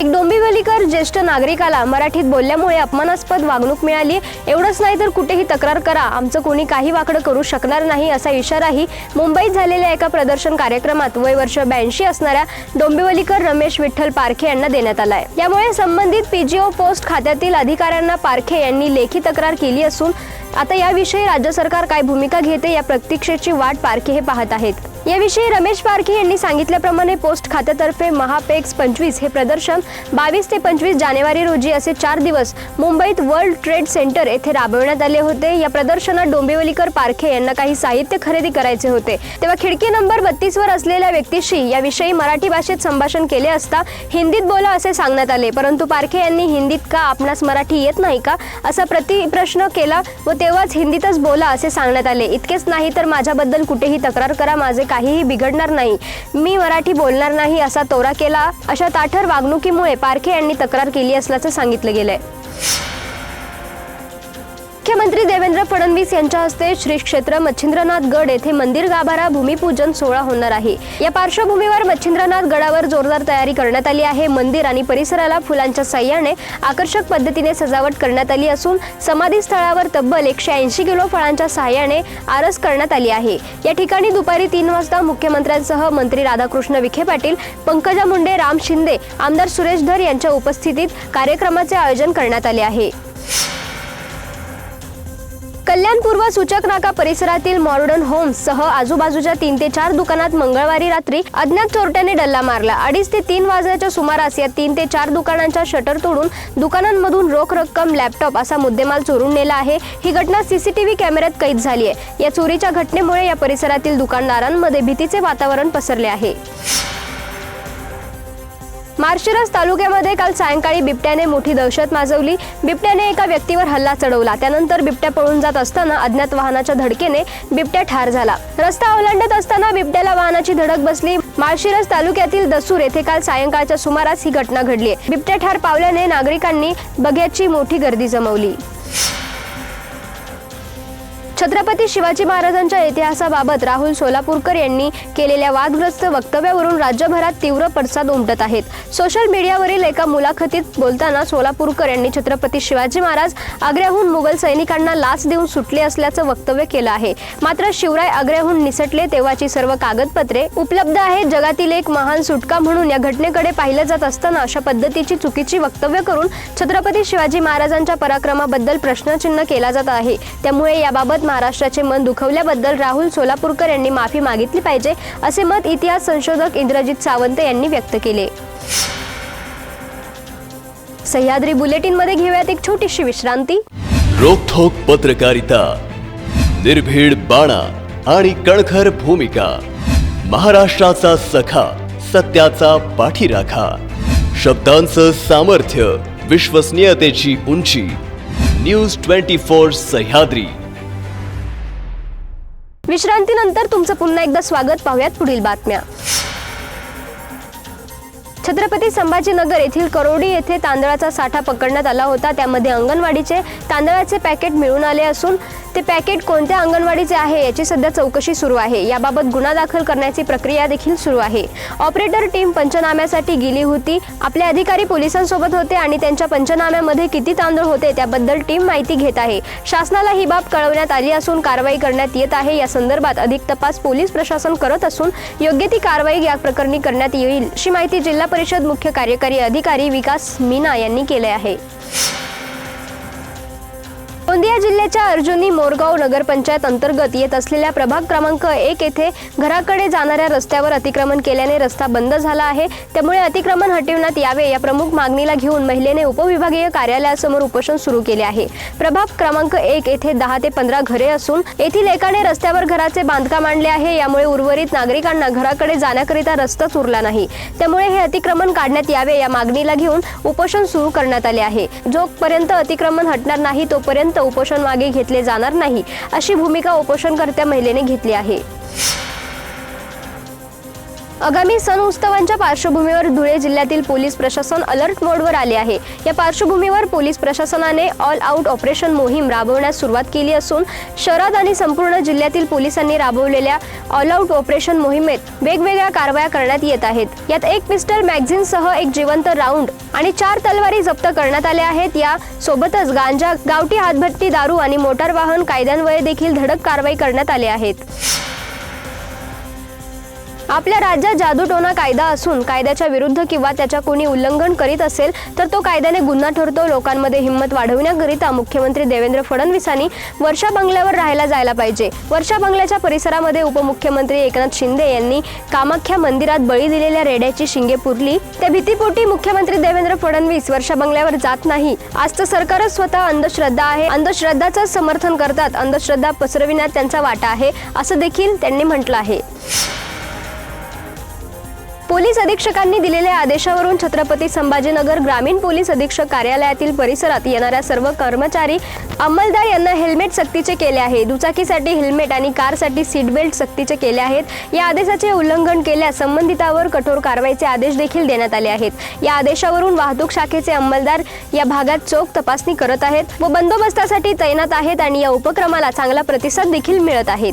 एक डोंबिवलीकर ज्येष्ठ नागरिकाला मराठीत बोलल्यामुळे अपमानास्पद वागणूक मिळाली. एवढंच नाही तर कुठेही तक्रार करा. आमचं कोणी काही वाकडं करू शकणार नाही असा इशाराही मुंबईत झालेल्या एका प्रदर्शन कार्यक्रमात वय वर्ष ब्याऐंशी असणाऱ्या डोंबिवलीकर रमेश विठ्ठल पारखे यांना देण्यात आलाय. यामुळे संबंधित पीजीओ पोस्ट खात्यातील अधिकाऱ्यांना पारखे यांनी लेखी तक्रार केली असून आता याविषयी राज्य सरकार काय भूमिका घेते या प्रतीक्षेची वाट पारखे हे पाहत आहेत. याविषयी रमेश पारखे यांनी सांगितल्याप्रमाणे पोस्ट खात्यातर्फे महापेक्स पंचवीस हे प्रदर्शन बावीस ते पंचवीस जानेवारी रोजी असे चार दिवस मुंबईत वर्ल्ड ट्रेड सेंटर येथे राबविण्यात आले होते. या प्रदर्शनात डोंबिवलीकर पारखे यांना काही साहित्य खरेदी करायचे होते. तेव्हा खिडकी नंबर बत्तीस वर असलेल्या व्यक्तीशी याविषयी मराठी भाषेत संभाषण केले असता हिंदीत बोला असे सांगण्यात आले. परंतु पारखे यांनी हिंदीत का आपणास मराठी येत नाही का? असा प्रतिप्रश्न केला व तेव्हाच हिंदीतच बोला असे सांगण्यात आले. इतकेच नाही तर माझ्याबद्दल कुठेही तक्रार करा. माझे काहीही बिघडणार नाही. मी मराठी बोलणार नाही असा तोरा केला. अशा ताठर वागणुकीमुळे पारखे यांनी तक्रार केली असल्याचं सांगितलं गेलंय. मुख्यमंत्री देवेंद्र फडणवीस यांच्या हस्ते श्री क्षेत्र मच्छिंद्रनाथ गड येथे मंदिर गाभारा भूमिपूजन सोहळा होणार आहे. या पार्श्वभूमीवर मच्छिंद्रनाथ गडावर जोरदार तयारी करण्यात आली आहे. मंदिर आणि परिसराला फुलांच्या साह्याने आकर्षक पद्धतीने सजावट करण्यात आली असून समाधी स्थळावर तब्बल एकशे ऐंशी किलो फळांच्या साह्याने आरस करण्यात आली आहे. या ठिकाणी दुपारी तीन वाजता मुख्यमंत्र्यांसह मंत्री राधाकृष्ण विखे पाटील पंकजा मुंडे राम शिंदे आमदार सुरेश धर यांच्या उपस्थितीत कार्यक्रमाचे आयोजन करण्यात आले आहे. कल्याणपूर्व सूचक नाका परिसरातील मॉडर्न होम्स सह आजूबाजूच्या तीन ते चार दुकानात मंगळवारी रात्री अज्ञात चोरट्याने डल्ला मारला. अडीच ते तीन वाजण्याच्या सुमारास या तीन ते चार दुकानांच्या शटर तोडून दुकानांमधून रोख रक्कम लॅपटॉप असा मुद्देमाल चोरून नेला आहे. ही घटना सीसीटीव्ही कॅमेऱ्यात कैद झाली आहे. या चोरीच्या घटनेमुळे या परिसरातील दुकानदारांमध्ये भीतीचे वातावरण पसरले आहे. मार्शिरस तालुक्यामध्ये काल सायंकाळी बिबट्याने मोठी दहशत माजवली. बिबट्याने एका व्यक्तीवर हल्ला चढवला. त्यानंतर बिबट्या पळून जात असताना अज्ञात वाहनाच्या धडकेने बिबट्या ठार झाला. रस्ता ओलांडत असताना बिबट्याला वाहनाची धडक बसली. माळशिरस तालुक्यातील दसूर येथे काल सायंकाळच्या सुमारास ही घटना घडली बिबट्या ठार पावल्याने नागरिकांनी बघ्याची मोठी गर्दी जमवली. छत्रपती शिवाजी महाराजांच्या इतिहासाबाबत राहुल सोलापूरकर यांनी केलेल्या वादग्रस्त वक्तव्यावरून राज्यभरात तीव्र पडसाद उमटत आहेत. सोशल मीडियावरील एका मुलाखतीत बोलताना सोलापूरकर यांनी छत्रपती शिवाजी महाराज आग्र्याहून मुघल सैनिकांना लाच देऊन सुटले असल्याचं वक्तव्य केलं आहे. मात्र शिवराय आग्र्याहून निसटले तेव्हाची सर्व कागदपत्रे उपलब्ध आहेत. जगातील एक महान सुटका म्हणून या घटनेकडे पाहिलं जात असताना अशा पद्धतीची चुकीची वक्तव्य करून छत्रपती शिवाजी महाराजांच्या पराक्रमाबद्दल प्रश्नचिन्ह केला जात आहे. त्यामुळे याबाबत महाराष्ट्राचे मन दुखवल्याबद्दल राहुल सोलापूरकर यांनी माफी मागितली पाहिजे असे मत इतिहास संशोधक इंद्रजित सावंत यांनी व्यक्त केले. सह्याद्री बुलेटिनमध्ये घेऊयात एक छोटीशी विश्रांती. रोखोक पत्रकारिता निर्भीड बाणा आणि कणखर भूमिका महाराष्ट्राचा सखा सत्याचा पाठीराखा शब्दांचं सामर्थ्य विश्वसनीयतेची उंची न्यूज ट्वेंटी फोर सह्याद्री. विश्रांतीनंतर तुमचं पुन्हा एकदा स्वागत पाहूयात पुढील बातम्या. छत्रपती संभाजीनगर येथील करोडी येथे तांदळाचा साठा पकडण्यात आला होता. त्यामध्ये अंगणवाडीचे तांदळाचे पॅकेट मिळून आले असून ते पॅकेट कोणत्या अंगणवाडीचे आहे याची सध्या चौकशी सुरू आहे. याबाबत गुन्हा दाखल करण्याची प्रक्रिया देखील सुरू आहे. ऑपरेटर टीम पंचनाम्यासाठी गेली होती. आपले अधिकारी पोलिसांसोबत होते आणि त्यांच्या पंचनाम्यामध्ये किती तांदूळ होते त्याबद्दल टीम माहिती घेत आहे. शासनाला ही बाब कळवण्यात आली असून कारवाई करण्यात येत आहे. या संदर्भात अधिक तपास पोलीस प्रशासन करत असून योग्य ती कारवाई या प्रकरणी करण्यात येईल अशी माहिती जिल्हा परिषद मुख्य कार्यकारी अधिकारी विकास मीना यांनी केले आहे. गोंदिया जिल्ह्याच्या अर्जुनी मोरगाव नगरपंचायत अंतर्गत येत असलेल्या प्रभाग क्रमांक एक येथे घराकडे जाणाऱ्या रस्त्यावर अतिक्रमण केल्याने रस्ता बंद झाला आहे. त्यामुळे अतिक्रमण हटविण्यात यावे या प्रमुख मागणीला घेऊन महिलेने उपविभागीय कार्यालयासमोर उपोषण सुरू केले आहे. प्रभाग क्रमांक एक येथे दहा ते पंधरा घरे असून येथील एकाने रस्त्यावर घराचे बांधकाम आणले आहे. यामुळे उर्वरित नागरिकांना घराकडे जाण्याकरिता रस्ताच उरला नाही. त्यामुळे हे अतिक्रमण काढण्यात यावे या मागणीला घेऊन उपोषण सुरू करण्यात आले आहे. जोपर्यंत अतिक्रमण हटणार नाही तोपर्यंत उपोषण मागे घेतले जाणार नाही अशी भूमिका उपोषणकर्त्या महिलेने घेतली आहे. आगामी सण उत्सवांच्या पार्श्वभूमीवर धुळे जिल्ह्यातील पोलीस प्रशासन अलर्ट मोडवर आले आहे. या पार्श्वभूमीवर पोलीस प्रशासनाने ऑल आउट ऑपरेशन मोहीम राबवण्यास सुरुवात केली असून शहरात आणि संपूर्ण जिल्ह्यातील पोलिसांनी राबवलेल्या ऑल आउट ऑपरेशन मोहिमेत वेगवेगळ्या कारवाया करण्यात येत आहेत. यात एक पिस्टल मॅगझिनसह एक जिवंत राऊंड आणि चार तलवारी जप्त करण्यात आल्या आहेत. या सोबतच गांजा गावठी हातभट्टी दारू आणि मोटार वाहन कायद्यांवर देखील धडक कारवाई करण्यात आले आहेत. आपल्या राज्यात जादूटोना कायदा असून कायद्याच्या विरुद्ध किंवा त्याच्या कोणी उल्लंघन करीत असेल तर तो कायद्याने गुन्हा ठरतो. लोकांमध्ये हिंमत वाढवण्याकरिता मुख्यमंत्री देवेंद्र फडणवीसांनी वर्षा बंगल्यावर राहायला जायला पाहिजे. वर्षा बंगल्याच्या परिसरामध्ये उपमुख्यमंत्री एकनाथ शिंदे यांनी कामाख्या मंदिरात बळी दिलेल्या रेड्याची शिंगे पुरली. त्या भीतीपोटी मुख्यमंत्री देवेंद्र फडणवीस वर्षा बंगल्यावर जात नाही. आजचं सरकारच स्वतः अंधश्रद्धा आहे. अंधश्रद्धाचं समर्थन करतात. अंधश्रद्धा पसरविण्यात त्यांचा वाटा आहे असं देखील त्यांनी म्हटलं आहे. पोलीस अधीक्षकांनी दिलेल्या आदेशावरून छत्रपती संभाजीनगर ग्रामीण पोलीस अधीक्षक कार्यालयातील परिसरात येणाऱ्या सर्व कर्मचारी अंमलदार यांना हेल्मेट सक्तीचे केले आहे. दुचाकीसाठी हेल्मेट आणि कारसाठी सीट बेल्ट सक्तीचे केले आहेत. या आदेशाचे उल्लंघन केल्यास संबंधितावर कठोर कारवाईचे आदेश देखील देण्यात आले आहेत. या आदेशावरून वाहतूक शाखेचे अंमलदार या भागात चोख तपासणी करत आहेत व बंदोबस्तासाठी तैनात आहेत आणि या उपक्रमाला चांगला प्रतिसाद देखील मिळत आहेत